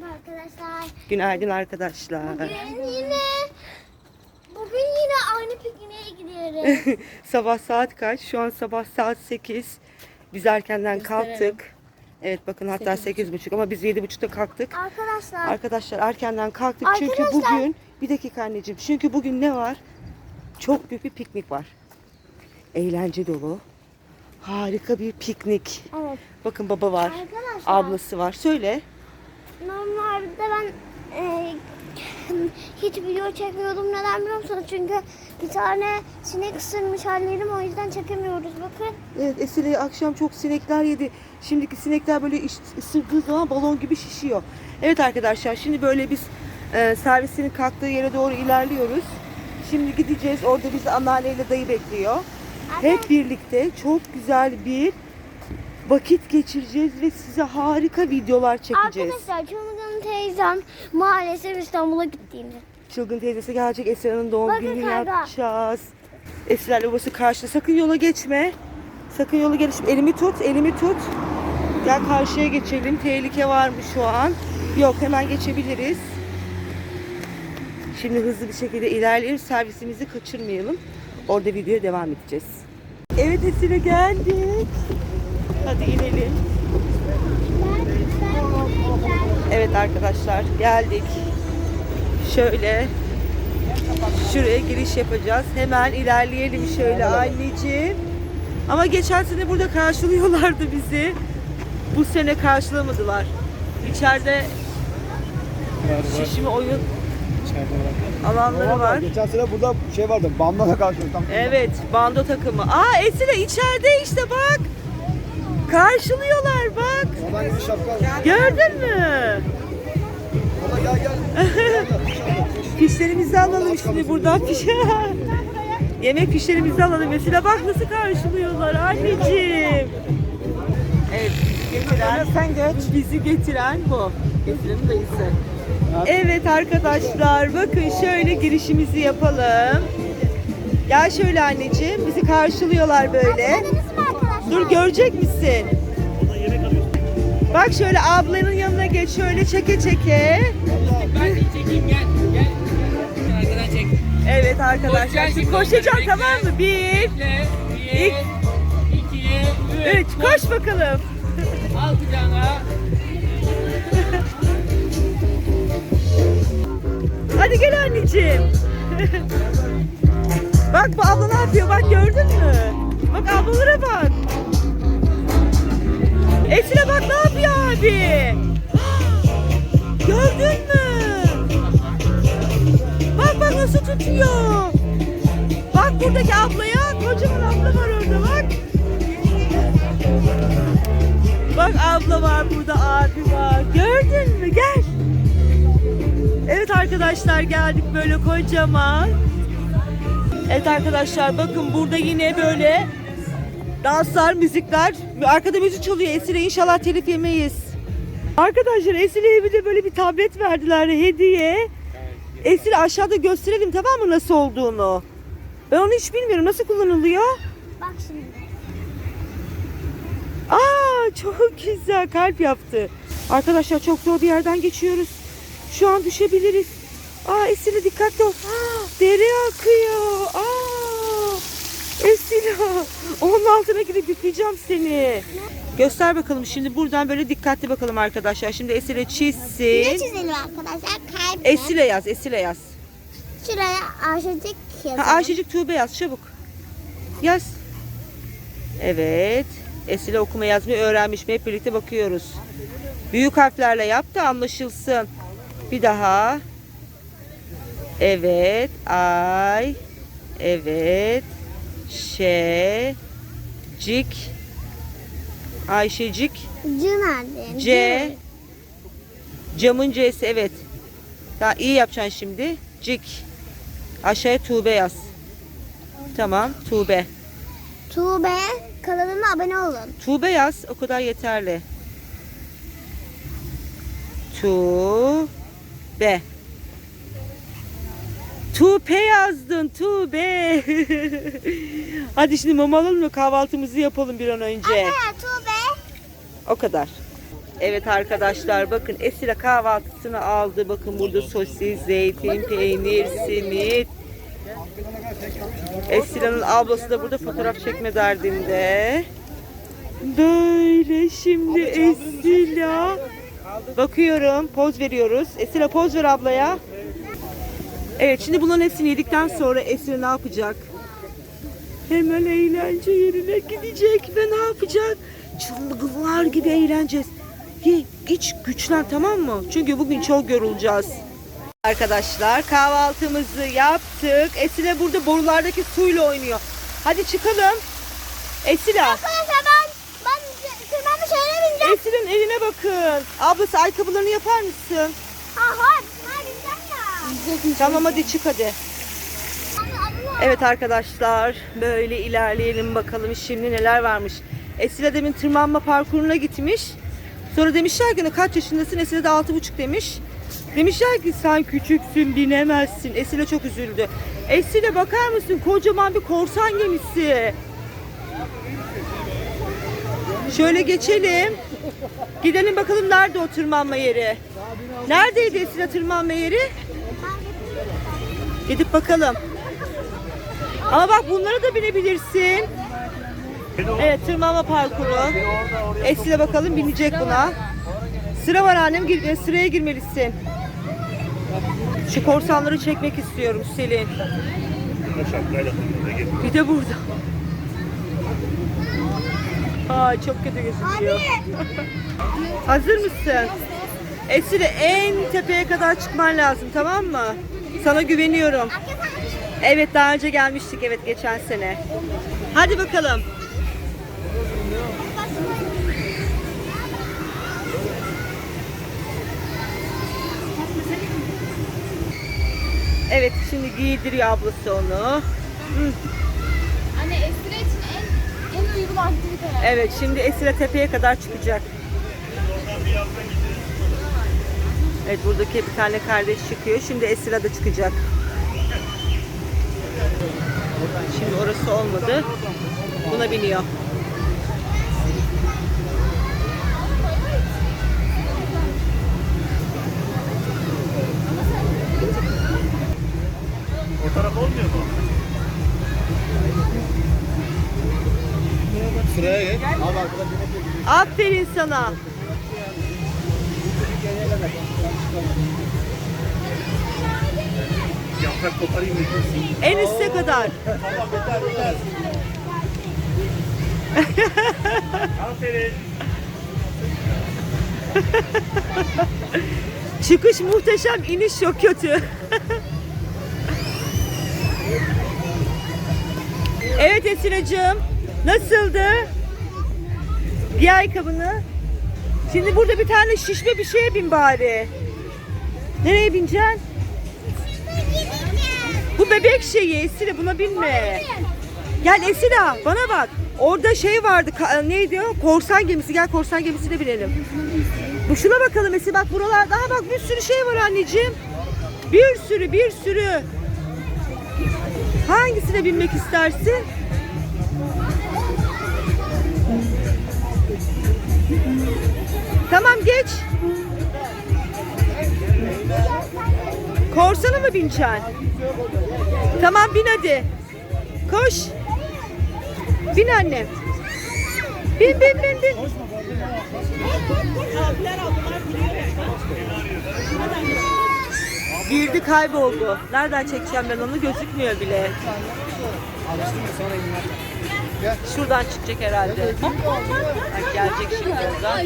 Merhaba arkadaşlar. Günaydın arkadaşlar. Bugün yine bugün yine aynı pikniğe gidiyoruz. sabah saat kaç? Şu an sabah saat 8. Biz erkenden kalktık. Evet bakın hatta 8.30 ama biz 7.30'da kalktık. arkadaşlar Arkadaşlar erkenden kalktık çünkü Arkadaşlar. bugün bir dakika anneciğim çünkü bugün ne var? Çok büyük bir piknik var. Eğlence dolu. Harika bir piknik. evet. Bakın baba var. Arkadaşlar Ablası var. Söyle. Normalde ben e, hiç video çekmiyordum. Neden biliyor musunuz? Çünkü bir tane sinek ısırmış hallerim o yüzden çekemiyoruz. Bakın. Evet Esile'yi akşam çok sinekler yedi. Şimdiki sinekler böyle ısırdığı zaman balon gibi şişiyor. Evet arkadaşlar şimdi böyle biz e, servisinin kalktığı yere doğru ilerliyoruz. Şimdi gideceğiz. Orada bizi anneanne ile dayı bekliyor. Hep birlikte çok güzel bir vakit geçireceğiz ve size harika videolar çekeceğiz. Arkadaşlar Çılgın teyzem maalesef İstanbul'a gittiğinde. Çılgın teyzesi gelecek Esra'nın doğum Bakın gününü yapacağız. Esra ile babası karşıda. Sakın yola geçme. Sakın yola geçme. Elimi tut, elimi tut. Gel karşıya geçelim. Tehlike var mı şu an? Yok hemen geçebiliriz. Şimdi hızlı bir şekilde ilerleyelim. Servisimizi kaçırmayalım. Orada videoya devam edeceğiz. Evet Esra geldik. Hadi inelim. Evet arkadaşlar geldik. Şöyle şuraya giriş yapacağız. Hemen ilerleyelim şöyle anneciğim. Ama geçen sene burada karşılıyorlardı bizi. Bu sene karşılamadılar. İçeride şişme oyun alanları var. Geçen sene burada şey vardı. Bandana karşı tam. Evet, bando takımı. Aa Esile içeride işte bak. Karşılıyorlar bak. Gördün mü? Fişlerimizi alalım şimdi buradan. Fiş- Yemek fişlerimizi alalım. Mesela bak nasıl karşılıyorlar anneciğim. Evet, getiren, sen geç. Bizi getiren bu. Getirenin dayısı. Evet arkadaşlar bakın şöyle girişimizi yapalım. Gel şöyle anneciğim. Bizi karşılıyorlar böyle. Dur görecek misin? Bak şöyle ablanın yanına geç şöyle çeke çeke. Ben çekeyim gel. Gel. Arkadan çek. Evet arkadaşlar koşacağım bekle. tamam mı? Bir, Bekle. Bir, iki, üç koş bakalım. Al kucağına. Hadi gel anneciğim. bak bu abla ne yapıyor bak gördün mü? Bak ablalara bak. Esile bak ne yapıyor abi? Gördün mü? Bak bak nasıl tutuyor. Bak buradaki ablaya kocaman abla var orada bak. Bak abla var burada abi var. Gördün mü? Gel. Evet arkadaşlar geldik böyle kocaman. Evet arkadaşlar bakın burada yine böyle danslar, müzikler. Arkada müzik çalıyor. Esile inşallah telif yemeyiz. Arkadaşlar Esile'ye bir de böyle bir tablet verdiler hediye. Esile aşağıda gösterelim tamam mı nasıl olduğunu. Ben onu hiç bilmiyorum. Nasıl kullanılıyor? Bak şimdi. Aa çok güzel kalp yaptı. Arkadaşlar çok zor bir yerden geçiyoruz. Şu an düşebiliriz. Aa Esila dikkatli ol. Aa, dere akıyor. Aa, Esila. Onun altına gidip yıkayacağım seni. Göster bakalım şimdi buradan böyle dikkatli bakalım arkadaşlar. Şimdi Esile Ne çizsin. çizelim arkadaşlar? Kalp. Esile yaz, Esile yaz. Şuraya Ayşecik yazalım. Ha, Ayşecik Tuğbe yaz çabuk. Yaz. Evet. Esile okuma yazmayı öğrenmiş mi? Hep birlikte bakıyoruz. Büyük harflerle yap da anlaşılsın. Bir daha. Evet. Ay. Evet. Şe. Cik. Ayşecik. C nerede? C. Camın C'si evet. Daha iyi yapacaksın şimdi. Cik. Aşağıya Tuğbe yaz. Tamam. Tuğbe. Tuğbe kanalıma abone olun. Tuğbe yaz. O kadar yeterli. Tuğbe. Tuğbe yazdın. Tuğbe. Hadi şimdi mama alalım mı kahvaltımızı yapalım bir an önce. Anne Tuğbe. O kadar. Evet arkadaşlar bakın Esra kahvaltısını aldı. Bakın burada sosis, zeytin, peynir, simit. Esra'nın ablası da burada fotoğraf çekme derdinde. Böyle şimdi Esra. Bakıyorum poz veriyoruz. Esra poz ver ablaya. Evet şimdi bunların hepsini yedikten sonra Esra ne yapacak? Hemen eğlence yerine gidecek ve ne yapacak? Çılgınlar gibi eğleneceğiz. Ye, iç güçlen tamam mı? Çünkü bugün çok yorulacağız. Arkadaşlar kahvaltımızı yaptık. Esile burada borulardaki suyla oynuyor. Hadi çıkalım. Esila. Ben ben tırmanmış şeyine bineceğim. Esil'in eline bakın. Ablası ayakkabılarını yapar mısın? Ha hayır. Hayır bineceğim ya. Tamam hadi çık hadi. Evet arkadaşlar böyle ilerleyelim bakalım şimdi neler varmış. Esile demin tırmanma parkuruna gitmiş. Sonra demişler ki kaç yaşındasın? Esile de altı buçuk demiş. Demişler ki sen küçüksün binemezsin. Esile çok üzüldü. Esile bakar mısın kocaman bir korsan gemisi. Şöyle geçelim. Gidelim bakalım nerede o tırmanma yeri. Neredeydi Esile tırmanma yeri? Gidip bakalım. Ama bak bunlara da binebilirsin. Evet tırmanma parkuru. Esile bakalım binecek buna. Sıra var annem gir, e, sıraya girmelisin. Şu korsanları çekmek istiyorum Selin. Bir de burada. Ay çok kötü gözüküyor. Hazır mısın? Esile en tepeye kadar çıkman lazım tamam mı? Sana güveniyorum. Evet daha önce gelmiştik evet geçen sene. Hadi bakalım. Evet şimdi giydiriyor ablası onu. Anne Esra için en en uygun aktivite. Evet şimdi Esra tepeye kadar çıkacak. Evet buradaki bir tane kardeş çıkıyor. Şimdi Esra da çıkacak. Şimdi orası olmadı. Buna biniyor. O taraf olmuyor mu? Sıraya yok. Aferin sana. Yaprak koparayım? En üste kadar. Tamam yeter yeter. Aferin. Çıkış muhteşem, iniş çok kötü. evet Esra'cığım. Nasıldı? Giy ayakkabını. Şimdi burada bir tane şişme bir şeye bin bari. Nereye bineceksin? Bu bebek şeyi Esra buna binme. Gel Esra bana bak. Orada şey vardı ka- neydi o? Korsan gemisi. Gel korsan gemisine binelim. Bu şuna bakalım Esra bak buralarda. Aha bak bir sürü şey var anneciğim. Bir sürü bir sürü. Hangisine binmek istersin? Tamam geç. Korsana mı bineceksin? Tamam bin hadi. Koş. Bin annem. Bin bin bin bin. Girdi kayboldu. Nereden çekeceğim ben onu gözükmüyor bile. Şuradan çıkacak herhalde. Bak gelecek şimdi oradan.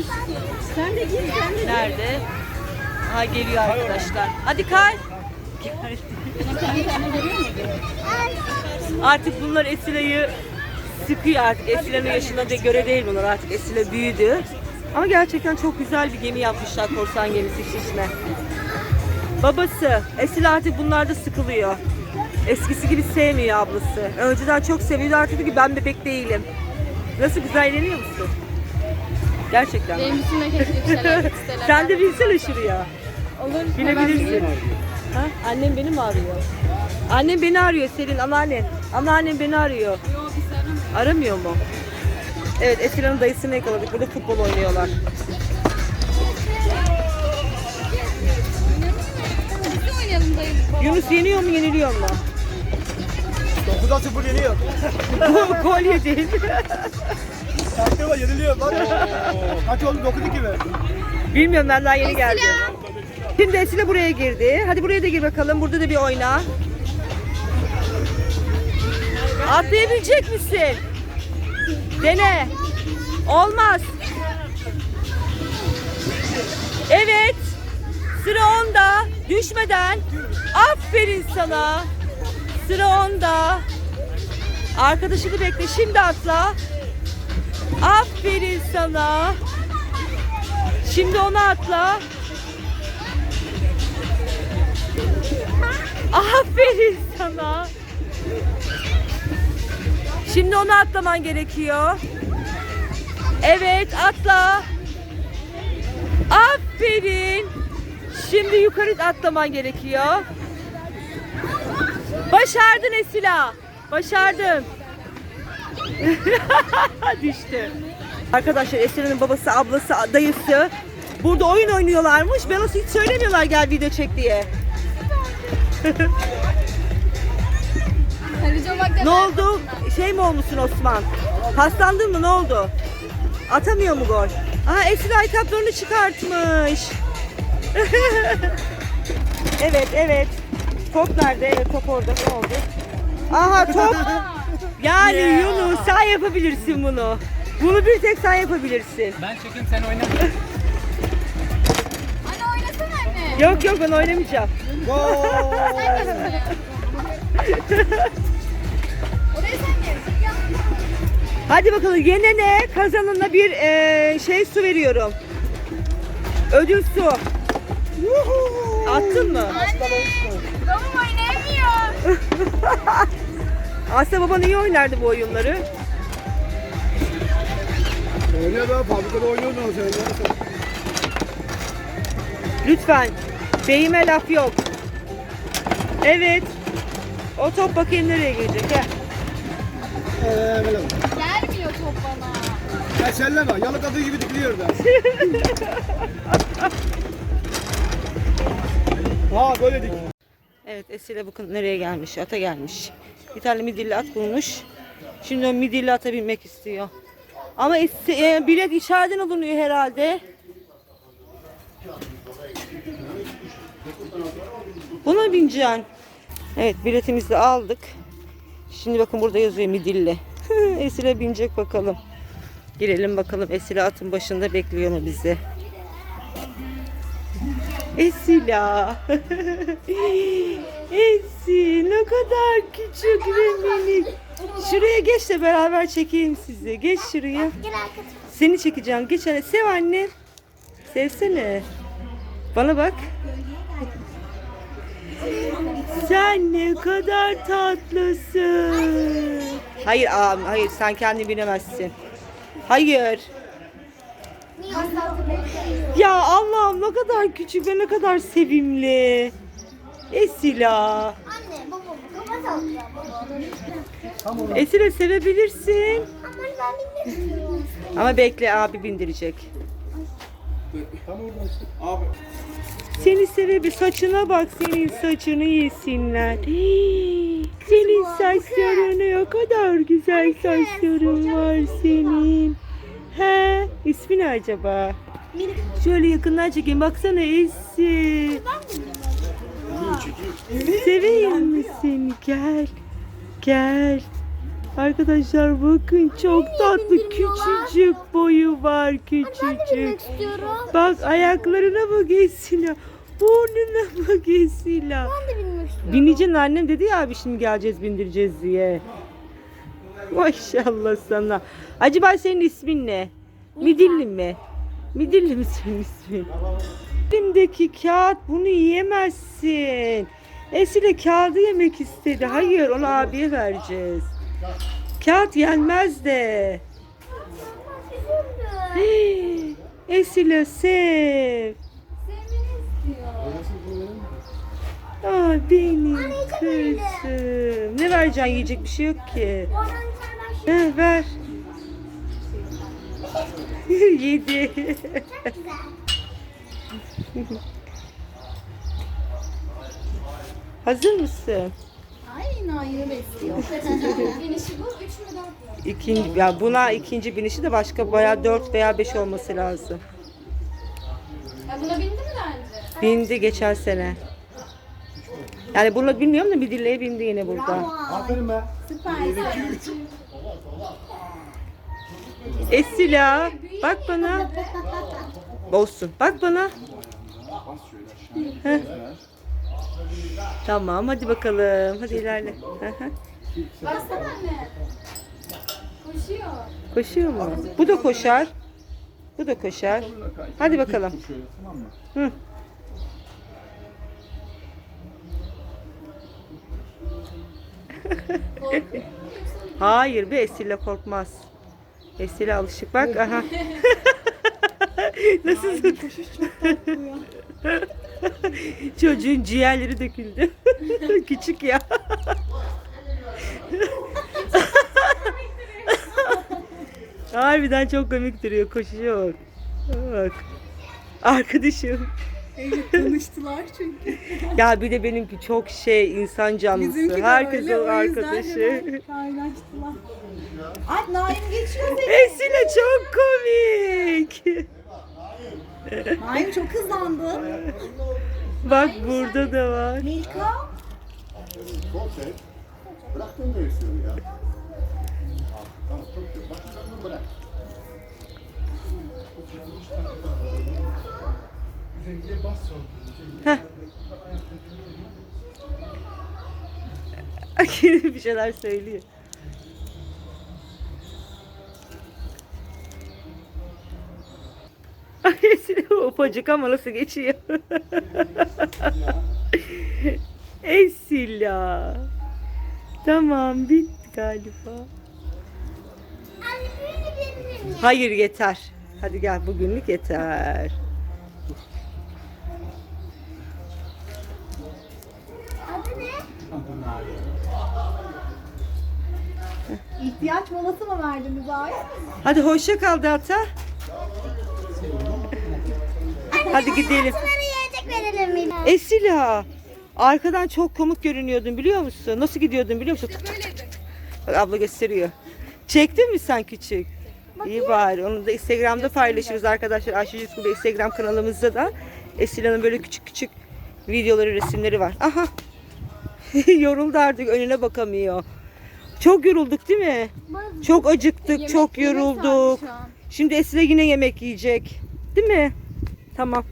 Sen de gir sen de. Nerede? Aha geliyor arkadaşlar. Hadi kay. Artık bunlar Esile'yi sıkıyor artık. Esile'nin yaşına de göre değil bunlar artık. Esile büyüdü. Ama gerçekten çok güzel bir gemi yapmışlar korsan gemisi şişme. Babası Esile artık bunlarda sıkılıyor. Eskisi gibi sevmiyor ablası. Önceden çok seviyordu artık diyor ki ben bebek değilim. Nasıl güzel eğleniyor musun? Gerçekten. Benim üstüne keşke bir şeyler. Sen de binsene şuraya. Olur. Binebilirsin. Ha? Annem beni mi arıyor? Annem beni arıyor Selin anneannen. Anneannem beni arıyor. Yok aramıyor. Mu? Evet Esin Hanım dayısını yakaladık. Burada futbol oynuyorlar. Yunus yeniyor mu yeniliyor mu? 9'da 0 yeniyor. Bu gol yedi. Takdir var yeniliyor. Kaç oldu 9-2 mi? Bilmiyorum ben daha yeni geldim. Şimdi Esile buraya girdi. Hadi buraya da gir bakalım. Burada da bir oyna. Atlayabilecek misin? Dene. Olmaz. Evet. Sıra onda. Düşmeden. Aferin sana. Sıra onda. Arkadaşını bekle. Şimdi atla. Aferin sana. Şimdi onu atla. Aferin sana. Şimdi onu atlaman gerekiyor. Evet atla. Aferin. Şimdi yukarı atlaman gerekiyor. Başardın Esila. Başardın. Düştü. Arkadaşlar Esila'nın babası, ablası, dayısı burada oyun oynuyorlarmış. Bana hiç söylemiyorlar gel video çek diye. Ne oldu? Şey mi olmuşsun Osman? Haslandın mı? Ne oldu? Atamıyor mu gol? Aa Esra ayakkabılarını çıkartmış. evet evet. Top nerede? Evet top orada. Ne oldu? Aha top. Yani Yunus sen yapabilirsin bunu. Bunu bir tek sen yapabilirsin. Ben çekeyim sen oyna. Anne oynasana anne. Yok yok ben oynamayacağım. Hadi bakalım yenene kazanana bir eee, şey su veriyorum. Ödül su. Attın mı? Babam oynayamıyor. Aslında baban iyi oynardı bu oyunları. Oynuyor be fabrikada oynuyordun o sen. Lütfen. Beyime laf yok. Evet. O top bakayım nereye gelecek. Gel. Eee böyle. Gelmiyor top bana. Ya selleme. Yalık adığı gibi dikiliyor da. ha böyle dik. Evet Esile bakın nereye gelmiş. Ata gelmiş. Bir tane midilli at bulmuş. Şimdi o midilli ata binmek istiyor. Ama e, bilet içeriden alınıyor herhalde. Buna bineceksin. Evet biletimizi aldık. Şimdi bakın burada yazıyor midilli. Esile binecek bakalım. Girelim bakalım Esile atın başında bekliyor mu bizi? Esila. Esi ne kadar küçük ve minik. Şuraya geç de beraber çekeyim sizi. Geç şuraya. Seni çekeceğim. Geç hadi. Sev anne. Sevsene. Bana bak. Sen ne kadar tatlısın. Hayır ağam, hayır sen kendini bilemezsin. Hayır. Ya Allah'ım ne kadar küçük ve ne kadar sevimli. Esila. Anne baba kafa sallıyor baba. Esila sevebilirsin. Ama ben bekle abi bindirecek. Tam oradan işte. Abi. Seni sevebi saçına bak senin saçını yesinler. Hii, Senin saçların ne kadar güzel saçların var senin. He, ismi ne acaba? Şöyle yakından çekeyim. Baksana Esi. Seveyim mi seni? Gel. Gel. Arkadaşlar bakın çok tatlı küçücük boyu var küçücük. Bak ayaklarına bak Esila. Burnuna bak Esila. Ben de bilmek istiyorum. Bineceksin annem dedi ya abi şimdi geleceğiz bindireceğiz diye. Maşallah sana. Acaba senin ismin ne? Midilli mi? Midilli mi senin ismin? Elimdeki kağıt bunu yiyemezsin. Esile kağıdı yemek istedi. Hayır onu abiye vereceğiz. Kağıt yenmez de. Hey, Esile sev. Aa benim kızım. Ne vereceksin yiyecek bir şey yok ki. He, ver. Yedi. Çok güzel. Hazır mısın? Ay Nail'i besliyor. Finişi bu. Üç mü dört mü? İkinci, ya buna ikinci binişi de başka bayağı 4 veya 5 olması lazım. Ya buna bindi mi daha önce? Bindi geçen sene. Yani bunu bilmiyorum da bir dilleye bindi yine burada. Aferin be. Esila bak bana. Olsun. Bak bana. Heh. Tamam hadi bakalım. Hadi ilerle. Hı hı. Baksana anne. Koşuyor. Koşuyor mu? Bu da koşar. Bu da koşar. Hadi bakalım. Şöyle tamam mı? Hı. Hayır bir Esile korkmaz. Esile alışık bak aha. Nasıl Çocuğun ciğerleri döküldü. Küçük ya. Harbiden çok komik duruyor. Koşuyor. Bak. Arkadaşım. Tanıştılar çünkü. Ya bir de benimki çok şey insan canlısı. Bizimki Herkes öyle, o arkadaşı. hemen Kaynaştılar. Ay Naim geçiyor seni. Esile çok komik. Naim çok hızlandı. Bak burada da var. Milka. Bıraktın istiyor ya. Tamam çok. Bak sen bırak. Bir şeyler söylüyor. Ay Esile ufacık ama nasıl geçiyor. Esila. Tamam bitti galiba. Hayır yeter. Hadi gel bugünlük yeter. Adı ne? İhtiyaç molası mı verdiniz ay? Hadi hoşça kal Data. Hadi gidelim. Sana yiyecek verelim mi? Esila. Arkadan çok komik görünüyordun biliyor musun? Nasıl gidiyordun biliyor musun? Tık tık tık tık. Bak abla gösteriyor. Çektin mi sen küçük? İyi bari. Onu da Instagram'da paylaşırız arkadaşlar. Ayşe Bey Instagram kanalımızda da Esila'nın böyle küçük küçük videoları, resimleri var. Aha. Yoruldu artık önüne bakamıyor. Çok yorulduk değil mi? Çok acıktık, çok yorulduk. Şimdi Esile yine yemek yiyecek. Değil mi? Tamam.